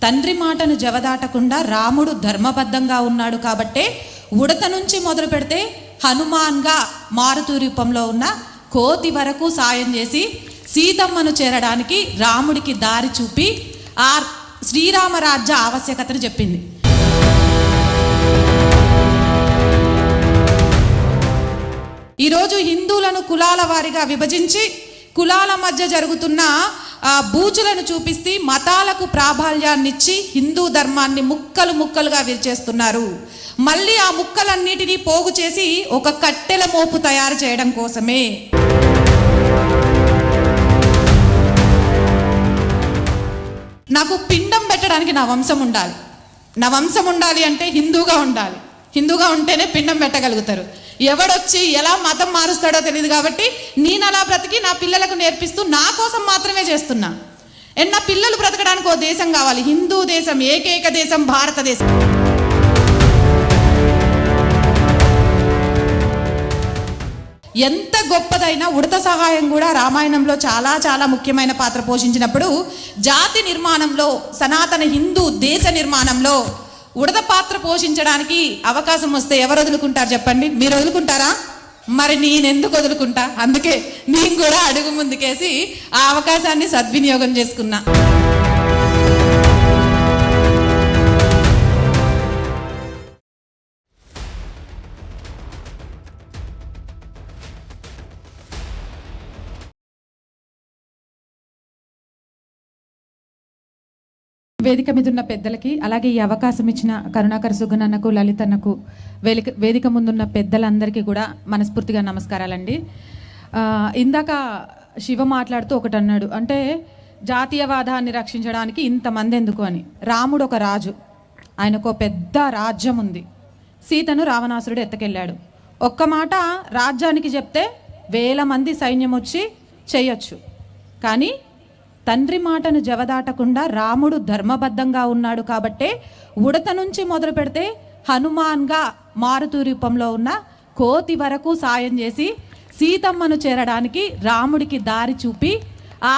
తండ్రి మాటను జవదాటకుండా రాముడు ధర్మబద్ధంగా ఉన్నాడు కాబట్టే ఉడత నుంచి మొదలు పెడితే హనుమాన్గా మారుతూ రూపంలో ఉన్న కోతి వరకు సాయం చేసి సీతమ్మను చేరడానికి రాముడికి దారి చూపి ఆ శ్రీరామరాజ్య ఆవశ్యకతను చెప్పింది. ఈరోజు హిందువులను కులాల వారిగా విభజించి కులాల మధ్య జరుగుతున్న ఆ, బూచులను చూపిస్తూ మతాలకు ప్రాబల్యాన్నిచ్చి హిందూ ధర్మాన్ని ముక్కలు ముక్కలుగా విరిచేస్తున్నారు. మళ్ళీ ఆ ముక్కలన్నిటినీ పోగు చేసి ఒక కట్టెల మోపు తయారు చేయడం కోసమే. నాకు పిండం పెట్టడానికి నా వంశం ఉండాలి. నా వంశం ఉండాలి అంటే హిందూగా ఉండాలి. హిందూగా ఉంటేనే పిండం పెట్టగలుగుతారు. ఎవడొచ్చి ఎలా మతం మారుస్తాడో తెలియదు కాబట్టి నేను అలా బ్రతికి నా పిల్లలకు నేర్పిస్తూ నా కోసం మాత్రమే చేస్తున్నా. అండ్ నా పిల్లలు బ్రతకడానికి ఓ దేశం కావాలి. హిందూ దేశం ఏకైక దేశం భారతదేశం. ఎంత గొప్పదైనా ఉడత సహాయం కూడా రామాయణంలో చాలా చాలా ముఖ్యమైన పాత్ర పోషించినప్పుడు జాతి నిర్మాణంలో సనాతన హిందూ దేశ నిర్మాణంలో ఉడత పాత్ర పోషించడానికి అవకాశం వస్తే ఎవరు వదులుకుంటారు చెప్పండి? మీరు వదులుకుంటారా? మరి నేను ఎందుకు వదులుకుంటా? అందుకే నేను కూడా అడుగు ముందుకేసి ఆ అవకాశాన్ని సద్వినియోగం చేసుకున్నా. వేదిక మీద ఉన్న పెద్దలకి అలాగే ఈ అవకాశం ఇచ్చిన కరుణాకర్ సుగనన్నకు లలితన్నకు వేదిక వేదిక ముందున్న పెద్దలందరికీ కూడా మనస్ఫూర్తిగా నమస్కారాలండి. ఇందాక శివ మాట్లాడుతూ ఒకటి అన్నాడు అంటే జాతీయవాదాన్ని రక్షించడానికి ఇంతమంది ఎందుకు అని. రాముడు ఒక రాజు ఆయనకు పెద్ద రాజ్యం ఉంది సీతను రావణాసురుడు ఎత్తకెళ్ళాడు. ఒక్క మాట రాజ్యానికి చెప్తే వేల మంది సైన్యం వచ్చి చేయొచ్చు. కానీ తండ్రి మాటను జవదాటకుండా రాముడు ధర్మబద్ధంగా ఉన్నాడు కాబట్టే ఉడత నుంచి మొదలు పెడితే హనుమాన్గా మారుతూ రూపంలో ఉన్న కోతి వరకు సాయం చేసి సీతమ్మను చేరడానికి రాముడికి దారి చూపి ఆ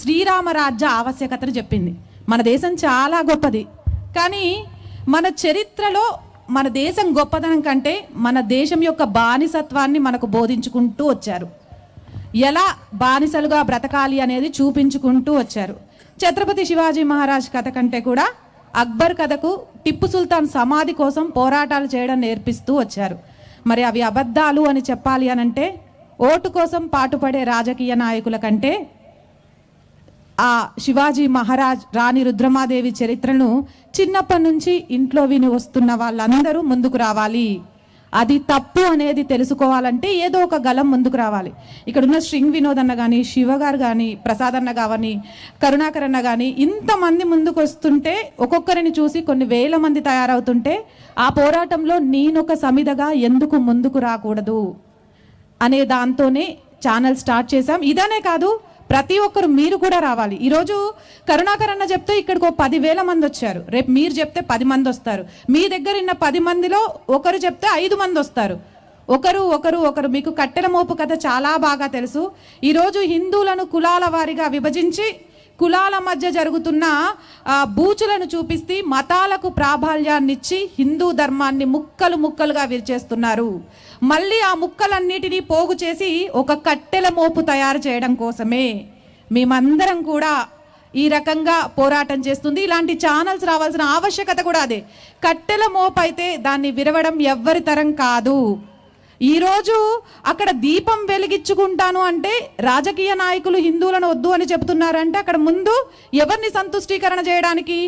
శ్రీరామరాజ్య ఆవశ్యకతను చెప్పింది. మన దేశం చాలా గొప్పది. కానీ మన చరిత్రలో మన దేశం గొప్పదనం కంటే మన దేశం యొక్క బానిసత్వాన్ని మనకు బోధించుకుంటూ వచ్చారు. ఎలా బానిసలుగా బ్రతకాలి అనేది చూపించుకుంటూ వచ్చారు. ఛత్రపతి శివాజీ మహారాజ్ కథ కంటే కూడా అక్బర్ కథకు టిప్పు సుల్తాన్ సమాధి కోసం పోరాటాలు చేయడం నేర్పిస్తూ వచ్చారు. మరి అవి అబద్ధాలు అని చెప్పాలి అనంటే ఓటు కోసం పాటుపడే రాజకీయ నాయకుల కంటే ఆ శివాజీ మహారాజ్ రాణి రుద్రమాదేవి చరిత్రను చిన్నప్పటి నుంచి ఇంట్లో విని వస్తున్న వాళ్ళందరూ ముందుకు రావాలి. అది తప్పు అనేది తెలుసుకోవాలంటే ఏదో ఒక గలం ముందుకు రావాలి. ఇక్కడ ఉన్న శ్రింగ్ వినోద్ అన్న కానీ శివ గారు కానీ ప్రసాద్ అన్న కానీ కరుణాకర్ అన్న కానీ ఇంతమంది ముందుకు వస్తుంటే ఒక్కొక్కరిని చూసి కొన్ని వేల మంది తయారవుతుంటే ఆ పోరాటంలో నేనొక సమిదగా ఎందుకు ముందుకు రాకూడదు? అనే దాంతోనే ఛానల్ స్టార్ట్ చేశాం. ఇదనే కాదు ప్రతి ఒక్కరు మీరు కూడా రావాలి. ఈరోజు కరుణాకర్ అన్న చెప్తే ఇక్కడికి ఒక పదివేల మంది వచ్చారు. రేపు మీరు చెప్తే పది మంది వస్తారు. మీ దగ్గర ఉన్న పది మందిలో ఒకరు చెప్తే ఐదు మంది వస్తారు. ఒకరు ఒకరు ఒకరు. మీకు కట్టెల మోపు కథ చాలా బాగా తెలుసు. ఈరోజు హిందువులను కులాల వారిగా విభజించి కులాల మధ్య జరుగుతున్న బూచులను చూపిస్తూ మతాలకు ప్రాబల్యాన్నిచ్చి హిందూ ధర్మాన్ని ముక్కలు ముక్కలుగా విరిచేస్తున్నారు. మళ్ళీ ఆ ముక్కలన్నిటినీ పోగు చేసి ఒక కట్టెల మోపు తయారు చేయడం కోసమే. మేమందరం కూడా ఈ రకంగా పోరాటం చేస్తుంది. ఇలాంటి ఛానల్స్ రావాల్సిన ఆవశ్యకత కూడా అదే. కట్టెల మోపు అయితే దాన్ని విరవడం ఎవ్వరి తరం కాదు. ఈరోజు అక్కడ దీపం వెలిగించుకుంటాను అంటే రాజకీయ నాయకులు హిందువులను వద్దు అని చెబుతున్నారంటే అక్కడ ముందు ఎవరిని సంతుష్టీకరణ చేయడానికి?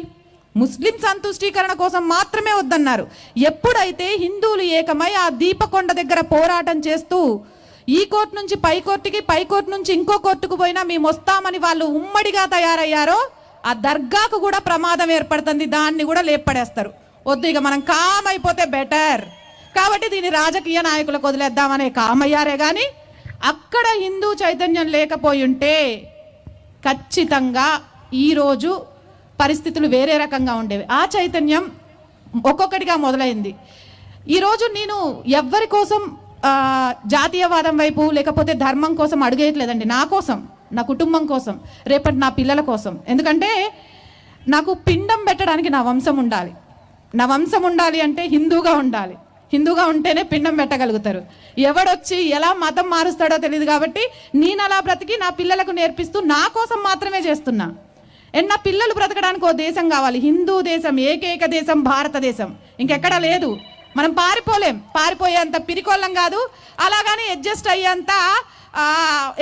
ముస్లిం సంతుష్టీకరణ కోసం మాత్రమే వద్దన్నారు. ఎప్పుడైతే హిందువులు ఏకమై ఆ దీపకొండ దగ్గర పోరాటం చేస్తూ ఈ కోర్టు నుంచి పై కోర్టుకి పై కోర్టు నుంచి ఇంకో కోర్టుకు పోయినా మేము వస్తామని వాళ్ళు ఉమ్మడిగా తయారయ్యారో ఆ దర్గాకు కూడా ప్రమాదం ఏర్పడుతుంది. దాన్ని కూడా లేపడేస్తారు. వద్దు ఇక మనం కామ్ అయిపోతే బెటర్ కాబట్టి దీన్ని రాజకీయ నాయకులకు వదిలేద్దామనే కామయ్యారే కానీ అక్కడ హిందూ చైతన్యం లేకపోయి ఉంటే ఖచ్చితంగా ఈరోజు పరిస్థితులు వేరే రకంగా ఉండేవి. ఆ చైతన్యం ఒక్కొక్కటిగా మొదలైంది. ఈరోజు నేను ఎవ్వరి కోసం జాతీయవాదం వైపు లేకపోతే ధర్మం కోసం అడిగేయట్లేదండి. నా కోసం నా కుటుంబం కోసం రేపటి నా పిల్లల కోసం. ఎందుకంటే నాకు పిండం పెట్టడానికి నా వంశం ఉండాలి. నా వంశం ఉండాలి అంటే హిందూగా ఉండాలి. హిందూగా ఉంటేనే పిండం పెట్టగలుగుతారు. ఎవడొచ్చి ఎలా మతం మారుస్తాడో తెలియదు కాబట్టి నేను అలా బ్రతికి నా పిల్లలకు నేర్పిస్తూ నా కోసం మాత్రమే చేస్తున్నా. అండ్ నా పిల్లలు బ్రతకడానికి ఓ దేశం కావాలి. హిందూ దేశం ఏకైక దేశం భారతదేశం. ఇంకెక్కడా లేదు. మనం పారిపోలేం. పారిపోయేంత పిరికోళ్ళం కాదు. అలాగని అడ్జస్ట్ అయ్యేంత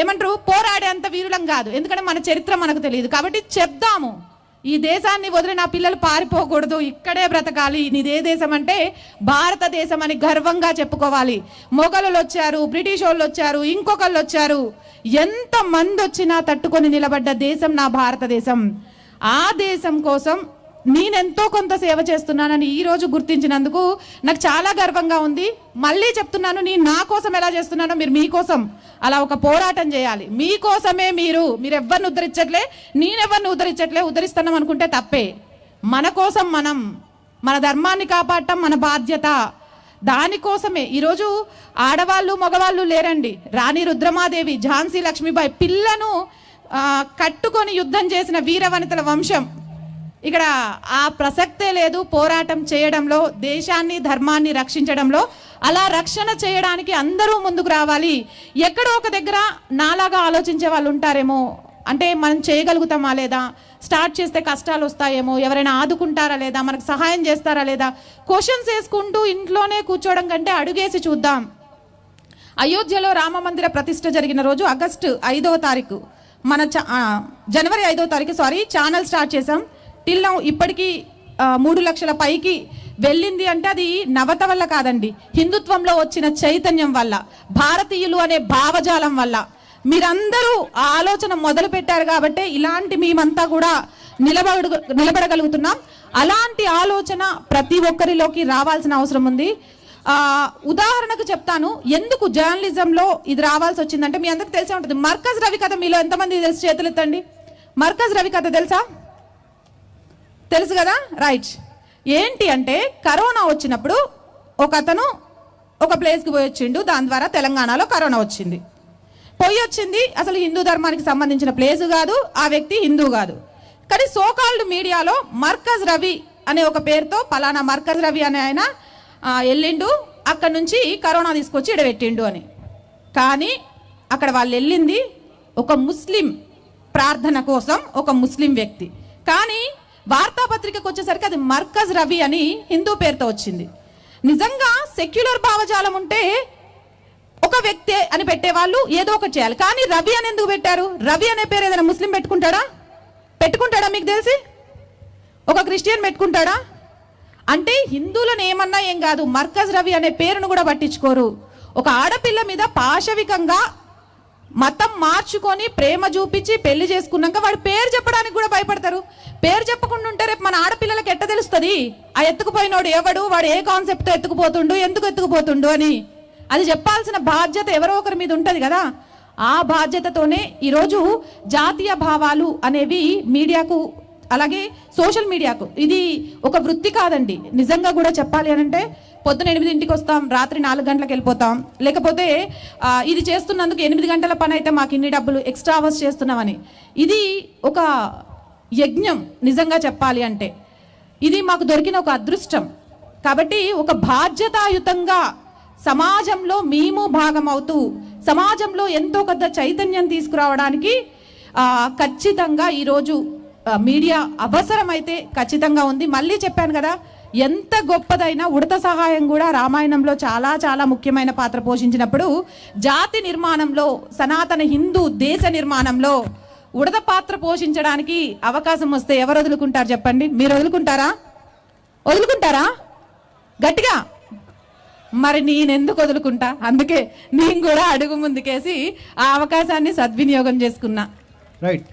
ఏమంటారు? పోరాడేంత వీరులం కాదు. ఎందుకంటే మన చరిత్ర మనకు తెలియదు. కాబట్టి చెప్దాము. ఈ దేశాన్ని వదిలి నా పిల్లలు పారిపోకూడదు ఇక్కడే బ్రతకాలి. నీదే దేశం అంటే భారతదేశం అని గర్వంగా చెప్పుకోవాలి. మొఘలులు వచ్చారు బ్రిటిష్ వాళ్ళు వచ్చారు ఇంకొకళ్ళు వచ్చారు. ఎంత మంది వచ్చినా తట్టుకొని నిలబడ్డ దేశం నా భారతదేశం. ఆ దేశం కోసం నేనెంతో కొంత సేవ చేస్తున్నానని ఈ రోజు గుర్తించినందుకు నాకు చాలా గర్వంగా ఉంది. మళ్ళీ చెప్తున్నాను నేను నా కోసం ఎలా చేస్తున్నానో మీరు మీకోసం అలా ఒక పోరాటం చేయాలి. మీకోసమే మీరు మీరు ఎవరిని ఉద్ధరించట్లే నేనెవరిని ఉద్ధరించట్లే ఉద్ధరిస్తున్నాం అనుకుంటే తప్పే. మన కోసం మనం మన ధర్మాన్ని కాపాడటం మన బాధ్యత. దానికోసమే ఈరోజు ఆడవాళ్ళు మగవాళ్ళు లేరండి. రాణి రుద్రమాదేవి ఝాన్సీ లక్ష్మీబాయి పిల్లను కట్టుకొని యుద్ధం చేసిన వీరవనితల వంశం. ఇక్కడ ఆ ప్రసక్తే లేదు పోరాటం చేయడంలో దేశాన్ని ధర్మాన్ని రక్షించడంలో. అలా రక్షణ చేయడానికి అందరూ ముందుకు రావాలి. ఎక్కడో ఒక దగ్గర నాలాగా ఆలోచించే వాళ్ళు ఉంటారేమో. అంటే మనం చేయగలుగుతామా లేదా? స్టార్ట్ చేస్తే కష్టాలు వస్తాయేమో. ఎవరైనా ఆదుకుంటారా లేదా? మనకు సహాయం చేస్తారా లేదా? క్వశ్చన్స్ వేసుకుంటూ ఇంట్లోనే కూర్చోవడం కంటే అడుగేసి చూద్దాం. అయోధ్యలో రామ మందిర ప్రతిష్ఠ జరిగిన రోజు ఆగస్టు ఐదవ తారీఖు. మన జనవరి ఐదవ తారీఖు సారీ ఛానల్ స్టార్ట్ చేసాం టిల్ నౌ ఇప్పటికీ మూడు లక్షల పైకి వెళ్ళింది అంటే అది నవత వల్ల కాదండి. హిందుత్వంలో వచ్చిన చైతన్యం వల్ల భారతీయులు అనే భావజాలం వల్ల. మీరందరూ ఆలోచన మొదలు పెట్టారు కాబట్టి ఇలాంటి మేమంతా కూడా నిలబడ నిలబడగలుగుతున్నాం. అలాంటి ఆలోచన ప్రతి ఒక్కరిలోకి రావాల్సిన అవసరం ఉంది. ఉదాహరణకు చెప్తాను ఎందుకు జర్నలిజంలో ఇది రావాల్సి వచ్చిందంటే మీ అందరికి తెలిసే ఉంటుంది. మర్కజ్ రవి కథ మీలో ఎంతమంది తెలిసి చేతులు ఎత్తండి మర్కజ్ రవి కథ తెలుసా? తెలుసు కదా? రైట్ ఏంటి అంటే కరోనా వచ్చినప్పుడు ఒక అతను ఒక ప్లేస్కి పోయి వచ్చిండు. దాని ద్వారా తెలంగాణలో కరోనా వచ్చింది. పోయి వచ్చింది. అసలు హిందూ ధర్మానికి సంబంధించిన ప్లేస్ కాదు. ఆ వ్యక్తి హిందూ కాదు. కానీ సోకాల్డ్ మీడియాలో మర్కజ్ రవి అనే ఒక పేరుతో పలానా మర్కజ్ రవి అనే ఆయన వెళ్ళిండు. అక్కడ నుంచి కరోనా తీసుకొచ్చి ఇడబెట్టిండు అని. కానీ అక్కడ వాళ్ళు వెళ్ళింది ఒక ముస్లిం ప్రార్థన కోసం ఒక ముస్లిం వ్యక్తి. కానీ వార్తాపత్రికకు వచ్చేసరికి అది మర్కజ్ రవి అని హిందూ పేరుతో వచ్చింది. నిజంగా సెక్యులర్ భావజాలం ఉంటే ఒక వ్యక్తే అని పెట్టేవాళ్ళు ఏదో ఒకటి చేయాలి. కానీ రవి అని ఎందుకు పెట్టారు? రవి అనే పేరు ఏదైనా ముస్లిం పెట్టుకుంటాడా? పెట్టుకుంటాడా మీకు తెలిసి? ఒక క్రిస్టియన్ పెట్టుకుంటాడా? అంటే హిందువులను ఏమన్నా ఏం కాదు మర్కజ్ రవి అనే పేరును కూడా పట్టించుకోరు. ఒక ఆడపిల్ల మీద పాశవికంగా మతం మార్చుకొని ప్రేమ చూపించి పెళ్ళి చేసుకున్నాక వాడు పేరు చెప్పడానికి కూడా భయపడతారు. పేరు చెప్పకుండా ఉంటే రేపు మన ఆడపిల్లలకి ఎట్ట తెలుస్తుంది? ఆ ఎత్తుకుపోయినోడు ఎవడు? వాడు ఏ కాన్సెప్ట్తో ఎత్తుకుపోతుండు? ఎందుకు ఎత్తుకుపోతుండు అని. అది చెప్పాల్సిన బాధ్యత ఎవరో ఒకరి మీద ఉంటుంది కదా. ఆ బాధ్యతతోనే ఈరోజు జాతీయ భావాలు అనేవి మీడియాకు అలాగే సోషల్ మీడియాకు. ఇది ఒక వృత్తి కాదండి. నిజంగా కూడా చెప్పాలి అని అంటే పొద్దున ఎనిమిదింటికి వస్తాం రాత్రి నాలుగు గంటలకు వెళ్ళిపోతాం. లేకపోతే ఇది చేస్తున్నందుకు ఎనిమిది గంటల పని అయితే మాకు ఇన్ని డబ్బులు ఎక్స్ట్రా అవర్స్ చేస్తున్నామని. ఇది ఒక యజ్ఞం నిజంగా చెప్పాలి అంటే. ఇది మాకు దొరికిన ఒక అదృష్టం. కాబట్టి ఒక బాధ్యతాయుతంగా సమాజంలో మేము భాగం అవుతూ సమాజంలో ఎంతో కొంత చైతన్యం తీసుకురావడానికి ఖచ్చితంగా ఈరోజు మీడియా అవసరమైతే ఖచ్చితంగా ఉంది. మళ్ళీ చెప్పాను కదా ఎంత గొప్పదైనా ఉడత సహాయం కూడా రామాయణంలో చాలా చాలా ముఖ్యమైన పాత్ర పోషించినప్పుడు జాతి నిర్మాణంలో సనాతన హిందూ దేశ నిర్మాణంలో ఉడత పాత్ర పోషించడానికి అవకాశం వస్తే ఎవరు వదులుకుంటారు చెప్పండి? మీరు వదులుకుంటారా? వదులుకుంటారా? గట్టిగా? మరి నేనెందుకు వదులుకుంటా? అందుకే నేను కూడా అడుగు ముందుకేసి ఆ అవకాశాన్ని సద్వినియోగం చేసుకున్నా. రైట్